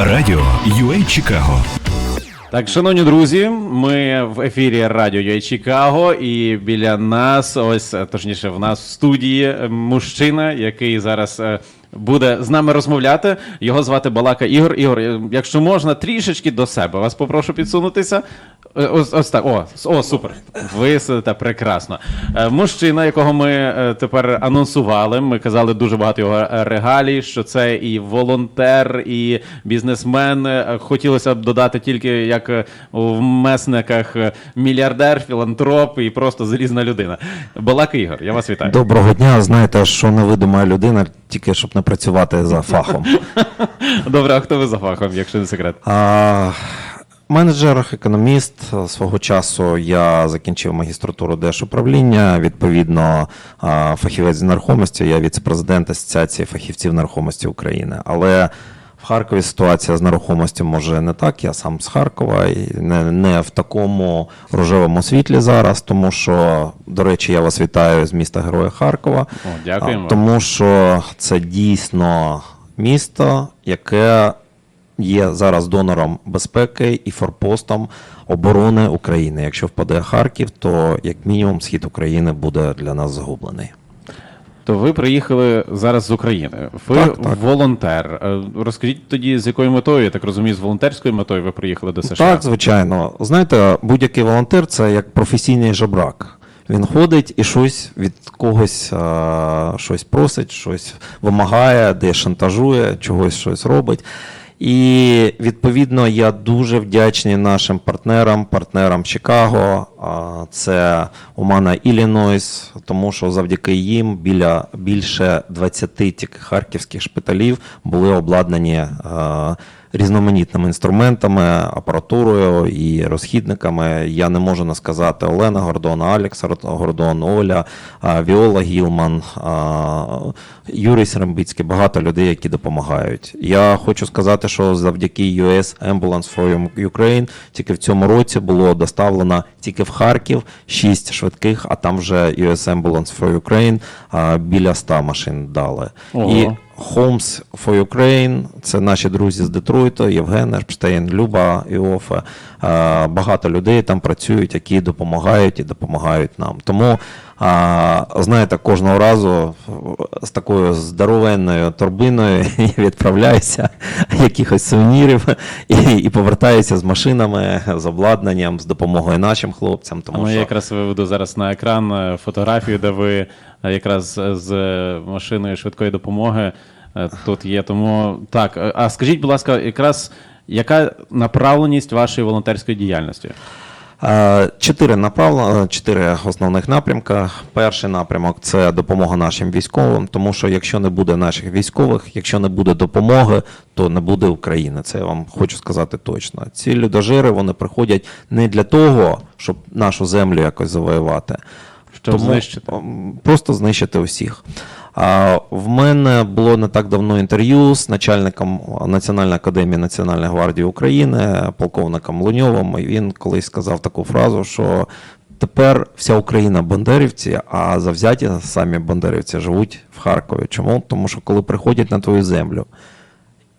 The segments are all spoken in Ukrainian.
Радіо UA Чикаго. Так, шановні друзі, ми в ефірі Радіо UA Чикаго, і біля нас, ось е, точніше, в нас в студії е, мужчина, який зараз е, буде з нами розмовляти. Його звати Балака Ігор. Ігор, е, якщо можна, трішечки до себе вас попрошу підсунутися. Е, Ось, ось так. О, о, супер. Ви сидите прекрасно. Е, Мужчина, якого ми тепер анонсували. Ми казали дуже багато його регалій, що це і волонтер, і бізнесмен. Хотілося б додати тільки як в месниках мільярдер, філантроп і просто залізна людина. Балака Ігор, я вас вітаю. Доброго дня. Знаєте, що невидима людина, тільки щоб не працювати за фахом. Добре, а хто ви за фахом, якщо не секрет? А, менеджер, економіст. Свого часу я закінчив магістратуру держуправління. Відповідно, фахівець з нерухомості. Я віце-президент Асоціації фахівців нерухомості України. Але Харкові ситуація з нерухомістю може не так. Я сам з Харкова і не, не в такому рожевому світлі зараз, тому що, до речі, я вас вітаю з міста Героя Харкова. О, дякуємо. Тому що це дійсно місто, яке є зараз донором безпеки і форпостом оборони України. Якщо впаде Харків, то як мінімум схід України буде для нас загублений. То ви приїхали зараз з України. Ви Так, так. волонтер. Е, Розкажіть тоді, з якою метою, я так розумію, з волонтерською метою ви приїхали до США. Так, звичайно. Знаєте, будь-який волонтер це як професійний жебрак. Він ходить і щось від когось а, щось просить, щось вимагає, де шантажує, чогось щось робить. І відповідно я дуже вдячний нашим партнерам, партнерам Чикаго. Це Умана Іллінойс, тому що завдяки їм біля більше 20 тільки харківських шпиталів були обладнані різноманітними інструментами, апаратурою і розхідниками. Я не можу не сказати Олена Гордон, Алекс Гордон, Оля, Віола Гілман, Юрій Серембицький, багато людей, які допомагають. Я хочу сказати, що завдяки US Ambulance for Ukraine тільки в цьому році було доставлено тільки в Харків 6 швидких, а там вже US Ambulance for Ukraine а, біля 100 машин дали. Ого. І Homes for Ukraine – це наші друзі з Детройту, Євген Ерпштейн, Люба Іофе. Багато людей там працюють, які допомагають і допомагають нам. Тому, а, знаєте, кожного разу з такою здоровенною торбиною я відправляюся якихось сувенірів і, і повертаюся з машинами, з обладнанням, з допомогою нашим хлопцям. Тому ми що якраз виведу зараз на екран е, фотографію, де ви е, якраз з е, машиною швидкої допомоги тут є. Тому так, а скажіть, будь ласка, якраз яка направленість вашої волонтерської діяльності? Е, Чотири направлення, чотири основних напрямка. Перший напрямок це допомога нашим військовим, тому що якщо не буде наших військових, якщо не буде допомоги, то не буде України. Це я вам хочу сказати точно. Ці людожери вони приходять не для того, щоб нашу землю якось завоювати. Щоб знищити. Просто знищити усіх. А в мене було не так давно інтерв'ю з начальником Національної академії Національної гвардії України, полковником Луньовим. І він колись сказав таку фразу, що тепер вся Україна бандерівці, а завзяті самі бандерівці живуть в Харкові. Чому? Тому що коли приходять на твою землю,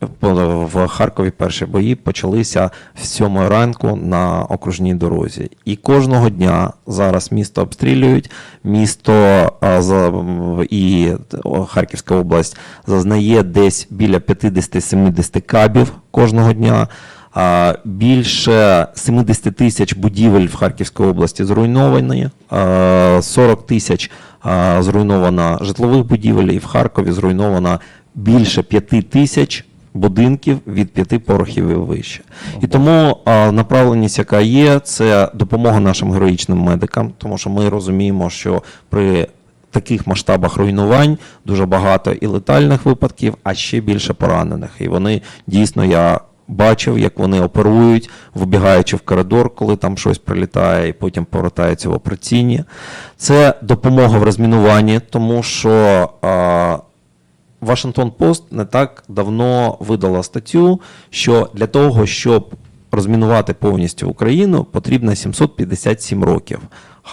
в Харкові перші бої почалися в сьомої ранку на окружній дорозі. І кожного дня зараз місто обстрілюють. Місто і Харківська область зазнає десь біля 50-70 кабів кожного дня. Більше 70 тисяч будівель в Харківській області зруйновані, а, 40 тисяч зруйновано житлових будівель, і в Харкові зруйновано більше 5 тисяч будинків від п'яти поверхів і вище. І тому а, направленість, яка є, це допомога нашим героїчним медикам, тому що ми розуміємо, що при таких масштабах руйнувань дуже багато і летальних випадків, а ще більше поранених. І вони дійсно я. Бачив, як вони оперують, вибігаючи в коридор, коли там щось прилітає, і потім повертаються в операційні. Це допомога в розмінуванні, тому що а, Вашингтон Пост не так давно видала статтю, що для того, щоб розмінувати повністю Україну, потрібно 757 років.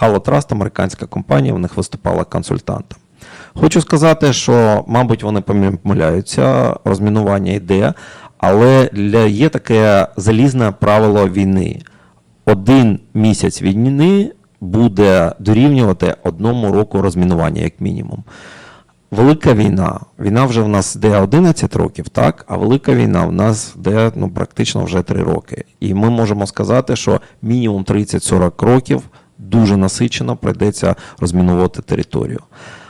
Halo Trust, американська компанія, в них виступала консультантом. Хочу сказати, що, мабуть, вони помиляються, розмінування йде, Але є таке залізне правило війни. Один місяць війни буде дорівнювати одному року розмінування, як мінімум. Велика війна. Війна вже в нас йде 11 років, так? А велика війна в нас йде ну, практично вже 3 роки. І ми можемо сказати, що мінімум 30-40 років дуже насичено прийдеться розмінувати територію.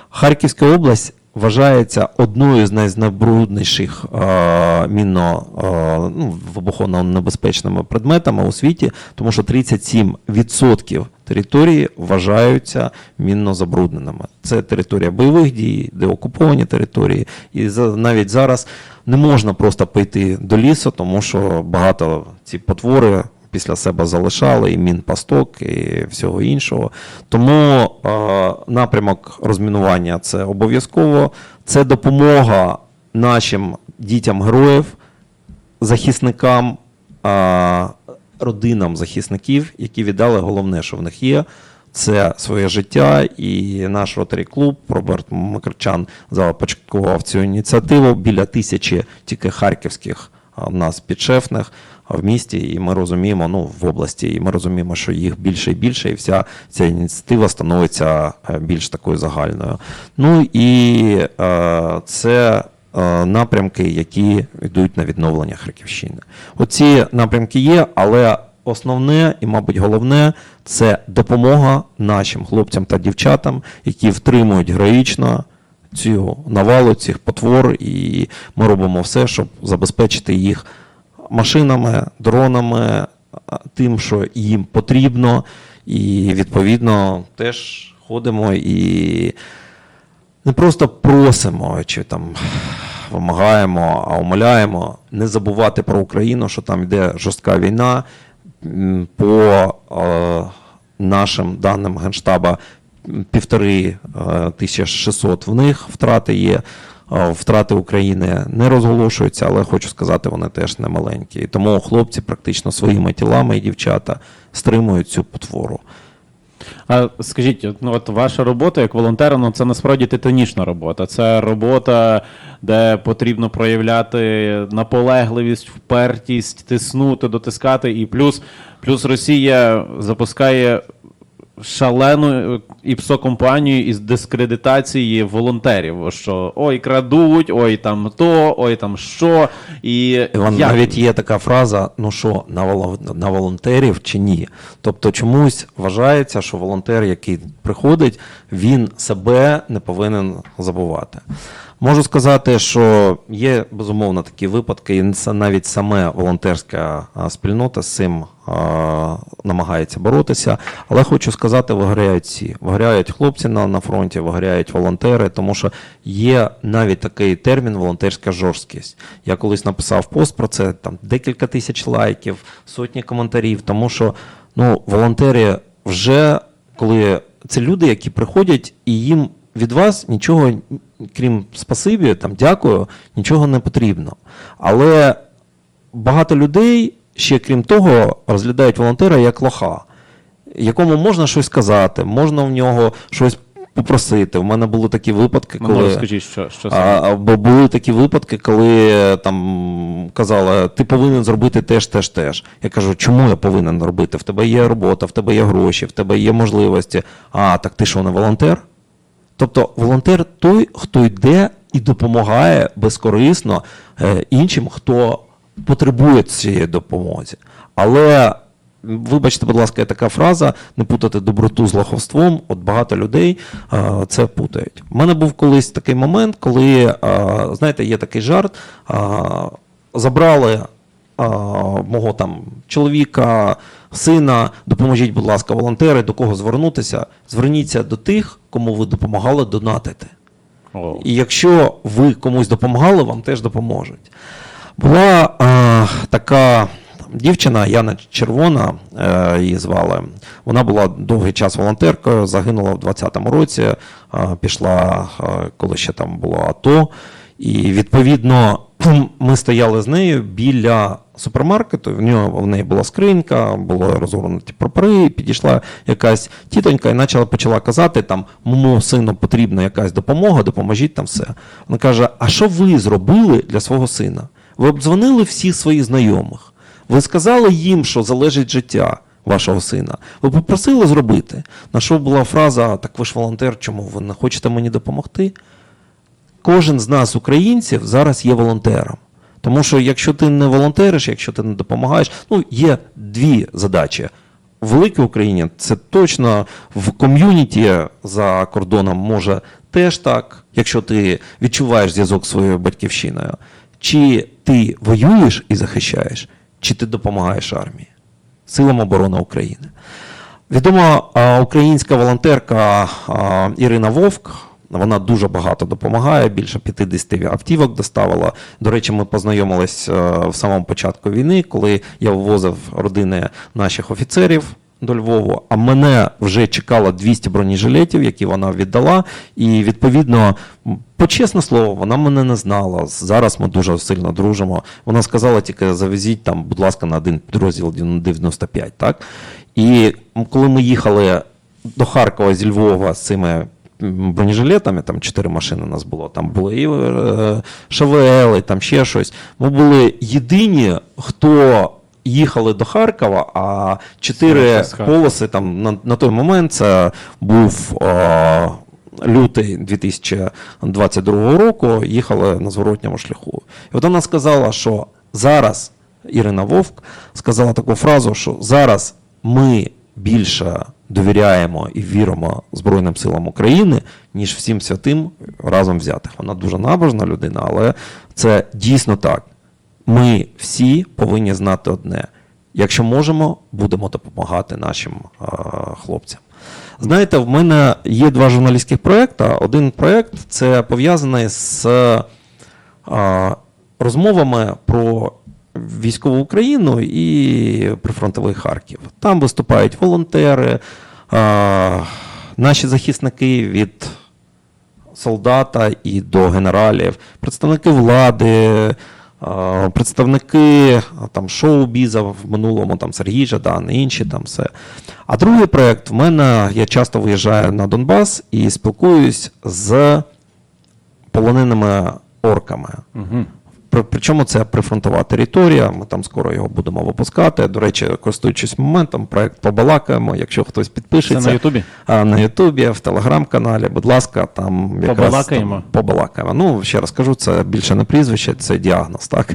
Харківська область вважається одною з найзнебрудніших е, мінно е, ну, вибуховно-небезпечними предметами у світі, тому що 37% території вважаються мінно забрудненими. Це територія бойових дій, де окуповані території. І навіть зараз не можна просто пойти до лісу, тому що багато ці потвори після себе залишали, і мінпасток, і всього іншого. Тому е, напрямок розмінування це обов'язково. Це допомога нашим дітям героїв, захисникам, е, родинам захисників, які віддали головне, що в них є. Це своє життя, і наш ротарі клуб Роберт Макарчан започаткував цю ініціативу біля тисячі тільки харківських в нас підшефних в місті, і ми розуміємо, ну в області, і ми розуміємо, що їх більше і більше, і вся ця ініціатива становиться е, більш такою загальною. Ну і е, це е, напрямки, які йдуть на відновлення Харківщини. Оці напрямки є, але основне і, мабуть, головне це допомога нашим хлопцям та дівчатам, які втримують героїчно цю навалу цих потвор, і ми робимо все, щоб забезпечити їх машинами, дронами, тим, що їм потрібно, і відповідно теж ходимо і не просто просимо чи там вимагаємо, а умоляємо не забувати про Україну, що там йде жорстка війна. По е, нашим даним Генштаба півтори е, 1600 в них втрати є. Е, Втрати України не розголошуються, але хочу сказати, вони теж не маленькі. І тому хлопці практично своїми тілами і дівчата стримують цю потвору. А скажіть, ну от ваша робота як волонтера, ну це насправді титанічна робота. Це робота, де потрібно проявляти наполегливість, впертість, тиснути, дотискати. І плюс, плюс Росія запускає шалену іпсо-компанію із дискредитації волонтерів. Що ой, крадуть, ой, там то, ой, там що. І Іван, як? навіть є така фраза: ну що, на, воло- на волонтерів чи ні? Тобто чомусь вважається, що волонтер, який приходить, він себе не повинен забувати. Можу сказати, що є безумовно такі випадки, і це навіть саме волонтерська спільнота з цим намагається боротися. Але хочу сказати, виграють всі. Виграють хлопці на, на фронті, виграють волонтери, тому що є навіть такий термін волонтерська жорсткість. Я колись написав пост про це, там декілька тисяч лайків, сотні коментарів, тому що ну, волонтери вже коли це люди, які приходять і їм від вас нічого, крім спасибі, там дякую, нічого не потрібно. Але багато людей ще крім того розглядають волонтера як лоха, якому можна щось сказати, можна в нього щось попросити. У мене були такі випадки, коли. розкажіть, що, що А, або були такі випадки, коли там казали, ти повинен зробити теж, теж, теж. Я кажу, чому я повинен робити? В тебе є робота, в тебе є гроші, в тебе є можливості. А, так ти що, не волонтер? Тобто волонтер той, хто йде і допомагає безкорисно е, іншим, хто потребує цієї допомоги. Але вибачте, будь ласка, є така фраза: не путати доброту з лоховством. От багато людей е, це путають. У мене був колись такий момент, коли, е, знаєте, є такий жарт. е, забрали а, мого там чоловіка, сина, допоможіть, будь ласка, волонтери, до кого звернутися. Зверніться до тих, кому ви допомагали донатити. О. І якщо ви комусь допомагали, вам теж допоможуть. Була е, така дівчина Яна Червона, е, її звали. Вона була довгий час волонтеркою, загинула в 20-му році, е, пішла, е, коли ще там було АТО. І відповідно ми стояли з нею біля супермаркету. В нього в неї була скринька, були розгорнуті прапори. Підійшла якась тітонька і почала почала казати: там моєму сину потрібна якась допомога, допоможіть там все. Вона каже: А що ви зробили для свого сина? Ви обдзвонили всіх своїх знайомих. Ви сказали їм, що залежить життя вашого сина. Ви попросили зробити. На що була фраза: так ви ж волонтер, чому ви не хочете мені допомогти? Кожен з нас, українців, зараз є волонтером. Тому що якщо ти не волонтериш, якщо ти не допомагаєш, ну є дві задачі. В великій Україні це точно в ком'юніті за кордоном може теж так, якщо ти відчуваєш зв'язок зі своєю батьківщиною. Чи ти воюєш і захищаєш, чи ти допомагаєш армії, силам оборони України. Відома українська волонтерка Ірина Вовк. Вона дуже багато допомагає, більше 50 автівок доставила. До речі, ми познайомились е, в самому початку війни, коли я вивозив родини наших офіцерів до Львову, а мене вже чекало 200 бронежилетів, які вона віддала. І відповідно, по чесне слово, вона мене не знала. Зараз ми дуже сильно дружимо. Вона сказала тільки завезіть там, будь ласка, на один підрозділ 95, так? І коли ми їхали до Харкова зі Львова з цими бронежилетами, там чотири машини у нас було, там були і е, ШВЛ, і там ще щось. Ми були єдині, хто їхали до Харкова, а чотири полоси там на, на той момент це був. Е, Лютий 2022 року їхали на зворотньому шляху. І от вона сказала, що зараз Ірина Вовк сказала таку фразу, що зараз ми більше довіряємо і віримо Збройним силам України, ніж всім святим разом взятих. Вона дуже набожна людина, але це дійсно так. Ми всі повинні знати одне: якщо можемо, будемо допомагати нашим е, хлопцям. Знаєте, в мене є два журналістських проекти. Один проект це пов'язаний з а, розмовами про військову Україну і прифронтовий Харків. Там виступають волонтери, а, наші захисники від солдата і до генералів, представники влади, представники там, шоу-біза в минулому, там Сергій Жадан, інші там все. А другий проєкт в мене я часто виїжджаю на Донбас і спілкуюсь з полоненими орками. Угу. При- Причому це прифронтова територія, ми там скоро його будемо випускати. До речі, користуючись моментом, проект побалакаємо. Якщо хтось підпишеться Це на Ютубі? на Ютубі, в телеграм-каналі, будь ласка, там якраз Побалакаємо? там побалакаємо. Ну, ще раз кажу, це більше не прізвище, це діагноз, так?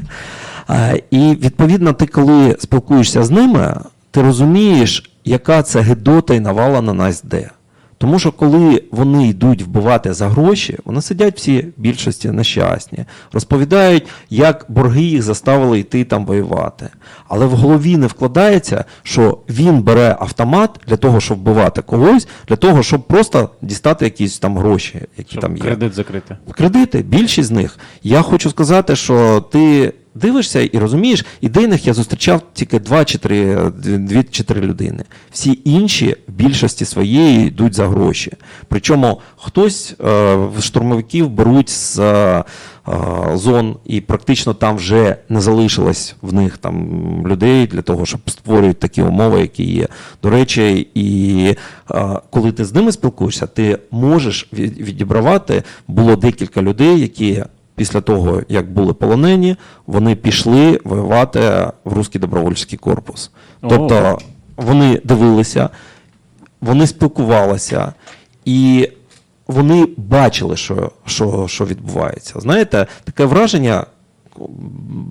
І відповідно, ти коли спілкуєшся з ними, ти розумієш, яка це гидота і навала на нас йде. Тому що коли вони йдуть вбивати за гроші, вони сидять всі більшості нещасні, розповідають, як борги їх заставили йти там воювати. Але в голові не вкладається, що він бере автомат для того, щоб вбивати когось, для того, щоб просто дістати якісь там гроші, які Щоб там є. кредит закрити. Кредити, більшість з них. Я хочу сказати, що ти дивишся і розумієш, ідейних я зустрічав тільки два чи три, дві чи три людини. Всі інші в більшості своєї йдуть за гроші. Причому хтось е, штурмовиків беруть з е, зон, і практично там вже не залишилось в них там людей для того, щоб створюють такі умови, які є. До речі, і е, коли ти з ними спілкуєшся, ти можеш від- відібрати. Було декілька людей, які після того, як були полонені, вони пішли воювати в Руський добровольчий корпус. Тобто вони дивилися, вони спілкувалися і вони бачили, що, що, що відбувається. Знаєте, таке враження,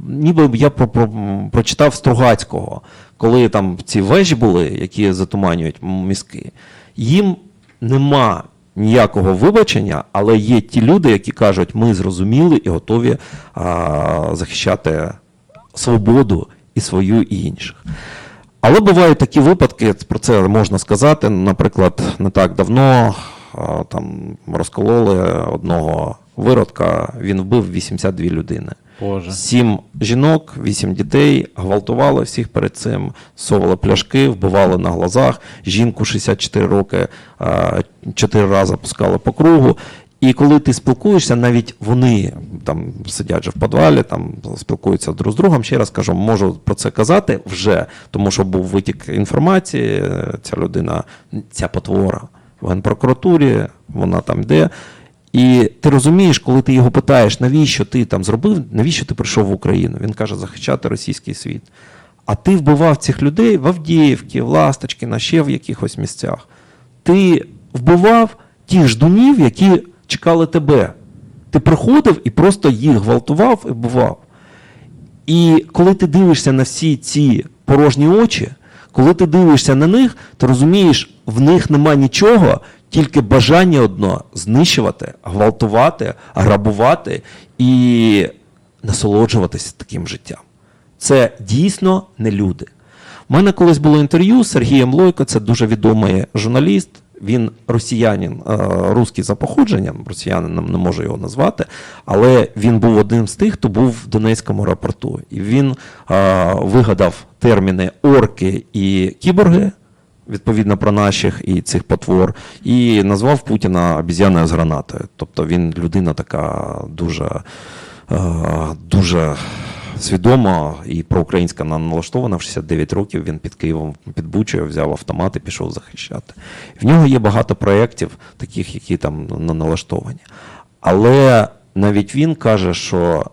ніби я про, про, прочитав Стругацького, коли там ці вежі були, які затуманюють мізки. Їм нема ніякого вибачення, але є ті люди, які кажуть, ми зрозуміли і готові а, захищати свободу і свою, і інших. Але бувають такі випадки, про це можна сказати. Наприклад, не так давно а, там розкололи одного виродка, він вбив 82 людини. Боже. Сім жінок, вісім дітей, гвалтували всіх перед цим, совали пляшки, вбивали на глазах. Жінку 64 роки чотири рази пускали по кругу. І коли ти спілкуєшся, навіть вони там сидять же в підвалі, там спілкуються друг з другом. Ще раз кажу, можу про це казати вже, тому що був витік інформації. Ця людина, ця потвора в генпрокуратурі, вона там йде. І ти розумієш, коли ти його питаєш, навіщо ти там зробив, навіщо ти прийшов в Україну? Він каже, захищати російський світ. А ти вбивав цих людей в Авдіївці, в Ласточкіна, ще в якихось місцях. Ти вбивав тих ждунів, які чекали тебе. Ти приходив і просто їх гвалтував і вбивав. І коли ти дивишся на всі ці порожні очі, коли ти дивишся на них, ти розумієш, в них нема нічого, тільки бажання одно знищувати, гвалтувати, грабувати і насолоджуватися таким життям. Це дійсно не люди. У мене колись було інтерв'ю з Сергієм Лойко, це дуже відомий журналіст. Він росіянин, е, русський за походженням, росіянином не можу його назвати, але він був одним з тих, хто був в Донецькому аеропорту. І він е, вигадав терміни орки і кіборги, відповідно про наших і цих потвор, і назвав Путіна обіз'яною з гранатою. Тобто він людина така дуже, е, дуже свідомо і проукраїнська налаштована. В 69 років він під Києвом, під Бучею взяв автомат і пішов захищати. В нього є багато проєктів, таких, які там на- налаштовані. Але навіть він каже, що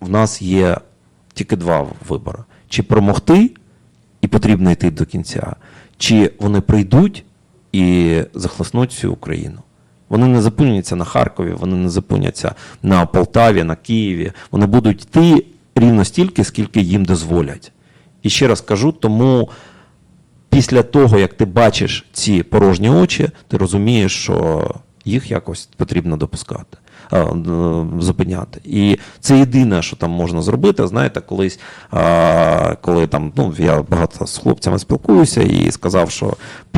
в нас є тільки два вибори: чи перемогти, і потрібно йти до кінця, чи вони прийдуть і захлеснуть всю Україну. Вони не зупиняться на Харкові, вони не зупиняться на Полтаві, на Києві. Вони будуть йти рівно стільки, скільки їм дозволять. І ще раз кажу, тому після того, як ти бачиш ці порожні очі, ти розумієш, що їх якось потрібно допускати, а, е, зупиняти. І це єдине, що там можна зробити. Знаєте, колись, коли там, ну, я багато з хлопцями спілкуюся і сказав, що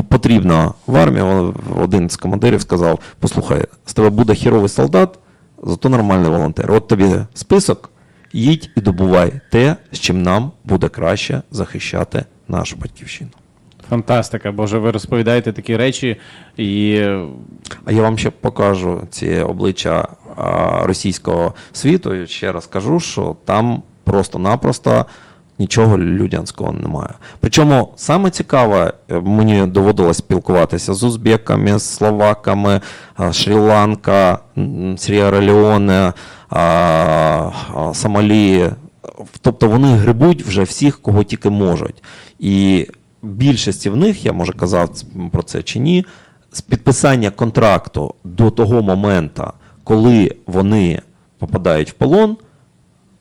потрібно в армію, один з командирів сказав: послухай, з тебе буде хіровий солдат, зато нормальний волонтер. От тобі список, їдь і добувай те, з чим нам буде краще захищати нашу батьківщину. Фантастика, Боже, ви розповідаєте такі речі, і А я вам ще покажу ці обличчя російського світу. І ще раз кажу, що там просто-напросто нічого людянського немає. Причому саме цікаве, е, мені доводилось спілкуватися з узбеками, з словаками, Шрі-Ланка, м, Сріара-Леоне, а, а, Сомалі. Тобто вони грибуть вже всіх, кого тільки можуть. І більшості в них, я може казав про це чи ні, з підписання контракту до того моменту, коли вони попадають в полон,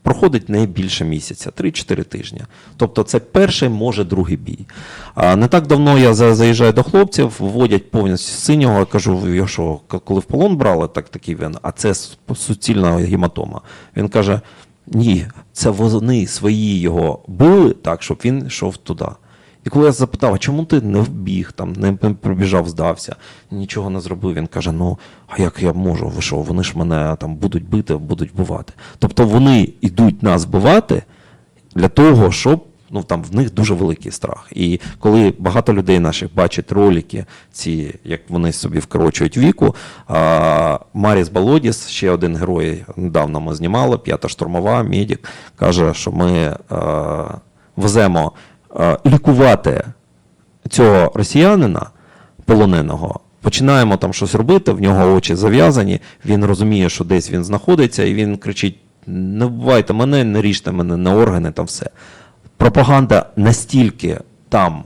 проходить не більше місяця, 3-4 тижні. Тобто це перший, може, другий бій. А не так давно я за- заїжджаю до хлопців, вводять повністю синього, кажу, що, коли в полон брали, так такий він, а це суцільна гематома. Він каже: ні, це вони свої його били так, щоб він йшов туди. І коли я запитав, чому ти не вбіг, там, не прибіжав, здався, нічого не зробив, він каже: ну, а як я можу? Ви що, вони ж мене там будуть бити, будуть вбивати. Тобто вони йдуть нас вбивати для того, щоб ну, там, в них дуже великий страх. І коли багато людей наших бачать ролики, ці, як вони собі вкорочують віку, а, Маріс Балодіс, ще один герой, недавно ми знімали, п'ята штурмова, медик, каже, що ми а, веземо лікувати цього росіянина полоненого. Починаємо там щось робити, в нього очі зав'язані, він розуміє, що десь він знаходиться, і він кричить: не вбивайте мене, не ріжте мене на органи, там все. Пропаганда настільки там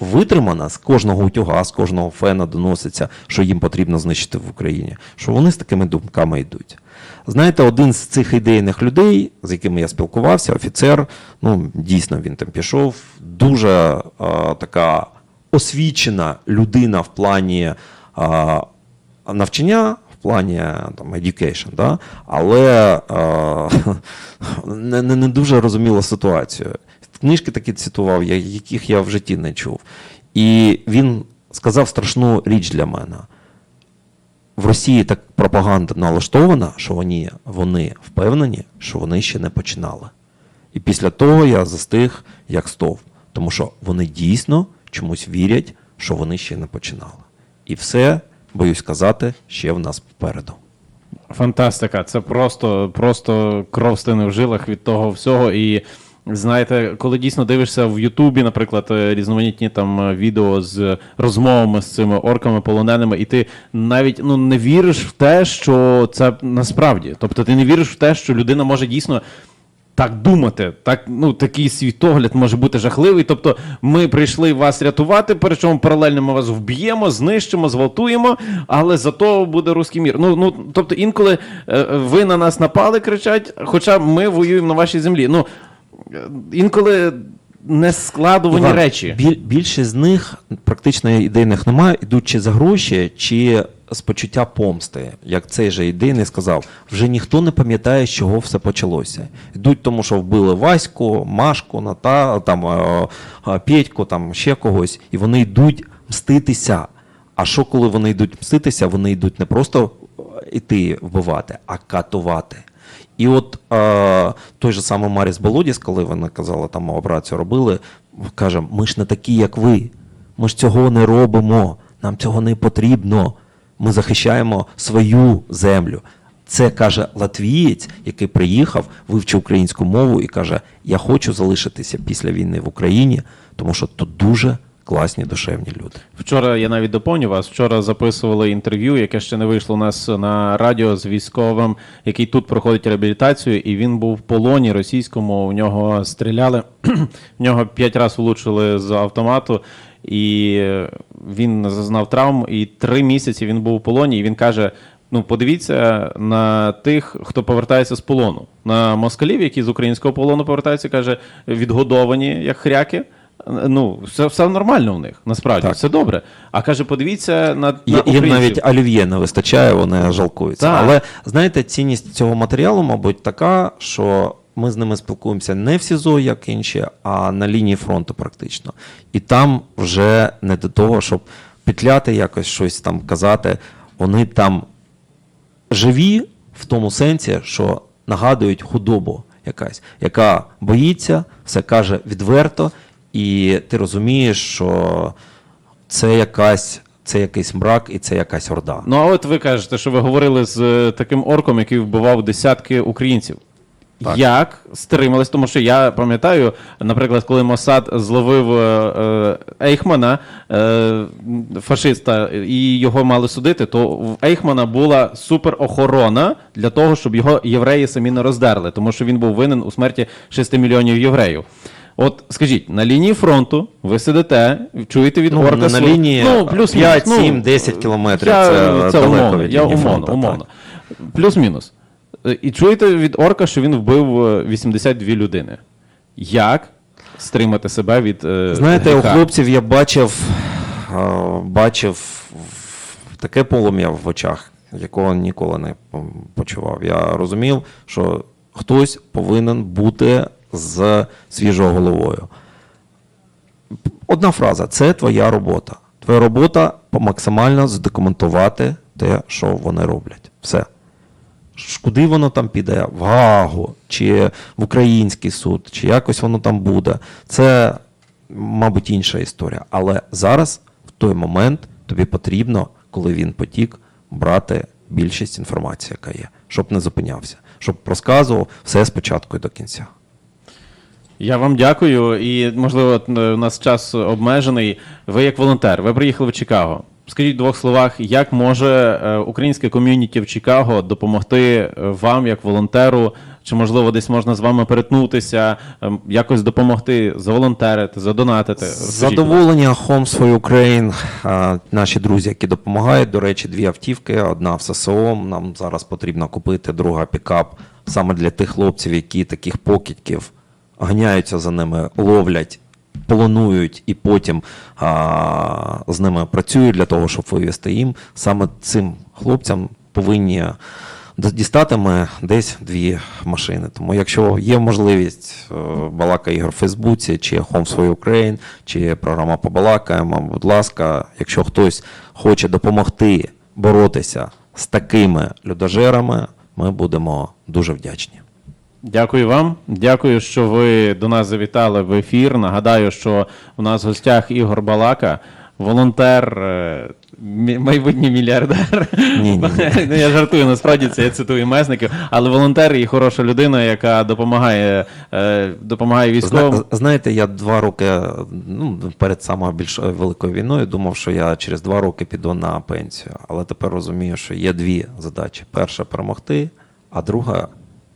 витримана, з кожного утюга, з кожного фена доноситься, що їм потрібно знищити в Україні, що вони з такими думками йдуть. Знаєте, один з цих ідейних людей, з якими я спілкувався, офіцер, ну дійсно він там пішов, дуже е, така освічена людина в плані е, навчання, в плані там, education, да? але е, не, не, дуже розуміла ситуацію. Книжки такі цитував, яких я в житті не чув. І він сказав страшну річ для мене. В Росії так пропаганда налаштована, що вони, вони впевнені, що вони ще не починали. І після того я застиг як стовп, тому що вони дійсно чомусь вірять, що вони ще не починали. І все, боюсь сказати, ще в нас попереду. фантастика. Це просто, просто кров стине в жилах від того всього. І Знаєте, коли дійсно дивишся в Ютубі, наприклад, е, різноманітні там е, відео з розмовами з цими орками полоненими, і ти навіть ну не віриш в те, що це насправді. Тобто ти не віриш в те, що людина може дійсно. Так думати, так ну такий світогляд може бути жахливий. Тобто, ми прийшли вас рятувати, причому паралельно ми вас вб'ємо, знищимо, зґвалтуємо, але зато буде руський мір. Ну ну тобто, інколи е, ви на нас напали, кричать, хоча ми воюємо на вашій землі. Ну інколи не складувані Іван, речі. Біль, більшість з них практично ідейних немає, йдуть чи за гроші, чи з почуття помсти. Як цей же ідейний сказав, вже ніхто не пам'ятає, з чого все почалося. Йдуть тому, що вбили Ваську, Машку, Ната, там, е, е, Петьку, там ще когось, і вони йдуть мститися. А що, коли вони йдуть мститися, вони йдуть не просто йти вбивати, а катувати. І от е, той же самий Маріс Болодіс, коли вони казали, там операцію робили, каже: ми ж не такі, як ви. Ми ж цього не робимо. Нам цього не потрібно. Ми захищаємо свою землю. Це каже латвієць, який приїхав, вивчив українську мову і каже: Я хочу залишитися після війни в Україні, тому що тут дуже класні душевні люди. Вчора я навіть доповню вас. Вчора записували інтерв'ю, яке ще не вийшло у нас на радіо з військовим, який тут проходить реабілітацію, і він був в полоні російському. У нього стріляли, в нього п'ять разів влучили з автомату, і він зазнав травм. І три місяці він був в полоні. І він каже: Ну, подивіться на тих, хто повертається з полону, на москалів, які з українського полону повертаються, каже, відгодовані як хряки. Ну, все, все нормально у них, насправді, Так. все добре. А каже, подивіться на, на Їм навіть олів'є не вистачає, вони жалкуються. Так. Але знаєте, цінність цього матеріалу, мабуть, така, що ми з ними спілкуємося не в СІЗО, як інші, а на лінії фронту практично. І там вже не до того, щоб петляти якось щось там казати. Вони там живі в тому сенсі, що нагадують худобу якась, яка боїться, все каже відверто, і ти розумієш, що це якась. Це якийсь мрак і це якась орда. Ну, а от ви кажете, що ви говорили з е, таким орком, який вбивав десятки українців. Так. Як стримались? Тому що я пам'ятаю, наприклад, коли Мосад зловив е, е, Ейхмана, е, фашиста, і його мали судити, то в Ейхмана була суперохорона для того, щоб його євреї самі не роздерли, тому що він був винен у смерті 6 мільйонів євреїв. От скажіть, на лінії фронту ви сидите, чуєте від Ну, орка на свою- лінії, ну, плюс 5, 7, 10 кілометрів, Я, це це умовно, я умовно, фронту, умовно. Плюс-мінус. Е, І чуєте від орка, що він вбив е, 82 людини. Як стримати себе від. е, Знаєте, у хлопців я бачив, е, бачив таке полум'я в очах, якого ніколи не почував. Я розумів, що хтось повинен бути з свіжою головою. Одна фраза це твоя робота. Твоя робота максимально задокументувати те, що вони роблять. Все. Куди воно там піде? В Гаагу, чи в український суд, чи якось воно там буде. Це, мабуть, інша історія. Але зараз, в той момент, тобі потрібно, коли він потік, брати більшість інформації, яка є, щоб не зупинявся, щоб розказував все спочатку і до кінця. Я вам дякую. І, можливо, е, у нас час обмежений. Ви як волонтер, ви приїхали в Чикаго. Скажіть в двох словах, як може е, українське ком'юніті в Чикаго допомогти е, вам як волонтеру? Чи можливо десь можна з вами перетнутися, е, якось допомогти заволонтерити, задонатити? Задоволення Homes for Ukraine, наші друзі, які допомагають. До речі, дві автівки, одна в ССО. Нам зараз потрібно купити, друга пікап саме для тих хлопців, які таких покидьків ганяються за ними, ловлять, полонують і потім а, з ними працюють для того, щоб вивезти їм. Саме цим хлопцям повинні дістати ми десь дві машини. Тому якщо є можливість е, балака ігор в Фейсбуці, чи Homes for Ukraine, чи програма Побалакаємо, будь ласка, якщо хтось хоче допомогти боротися з такими людожерами, ми будемо дуже вдячні. Дякую вам. Дякую, що ви до нас завітали в ефір. Нагадаю, що у нас в гостях Ігор Балака, волонтер, е, майбутній мільярдер. Ні-ні-ні. Ну, я жартую, насправді це я цитую месників, але волонтер і хороша людина, яка допомагає, е, допомагає військовим. Знаєте, я два роки ну, перед самою більш великою війною думав, що я через два роки піду на пенсію. Але тепер розумію, що є дві задачі: перша перемогти, а друга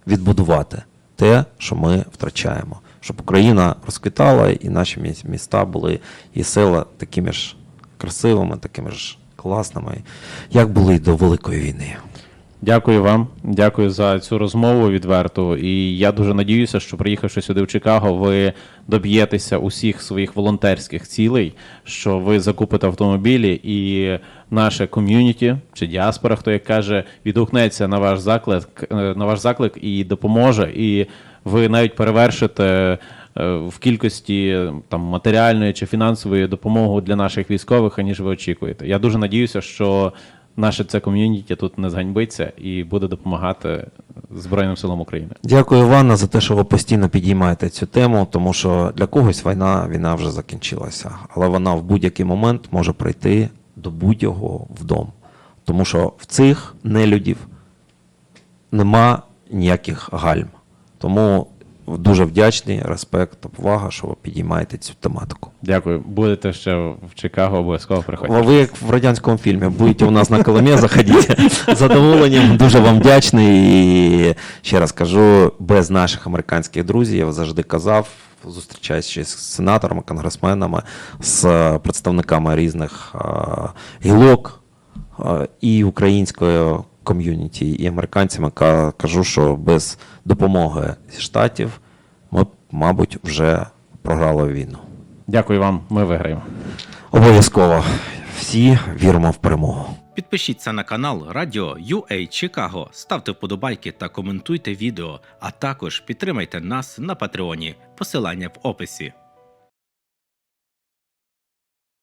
відбудувати те, що ми втрачаємо. Щоб Україна розквітала і наші міс- міста були і села такими ж красивими, такими ж класними, як були до Великої війни. Дякую вам, дякую за цю розмову відверту. І я дуже надіюся, що приїхавши сюди в Чикаго, ви доб'єтеся усіх своїх волонтерських цілей, що ви закупите автомобілі, і наше ком'юніті чи діаспора, хто як каже, відгукнеться на ваш заклик, е, на ваш заклик і допоможе. І ви навіть перевершите е, в кількості там матеріальної чи фінансової допомоги для наших військових, аніж ви очікуєте. Я дуже надіюся, що наше це ком'юніті тут не зганьбиться і буде допомагати Збройним силам України. Дякую, Івана, за те, що ви постійно підіймаєте цю тему, тому що для когось війна, війна вже закінчилася, але вона в будь-який момент може прийти до будь-якого в дом. Тому що в цих нелюдів нема ніяких гальм. Тому дуже вдячний, респект, повага, що ви підіймаєте цю тематику. Дякую. Будете ще в Чикаго, обов'язково приходьте. Ви як в радянському фільмі будете у нас на Коломі, заходіть з задоволенням. Дуже вам вдячний. І ще раз кажу, без наших американських друзів я завжди казав, зустрічаючись з сенаторами, конгресменами, з представниками різних гілок і української ком'юніті, і американцями ка- кажу, що без допомоги зі штатів ми мабуть, вже програли війну. Дякую вам. Ми виграємо. Обов'язково всі віримо в перемогу. Підпишіться на канал Радіо UA Чикаго, ставте вподобайки та коментуйте відео, а також підтримайте нас на Патреоні. Посилання в описі.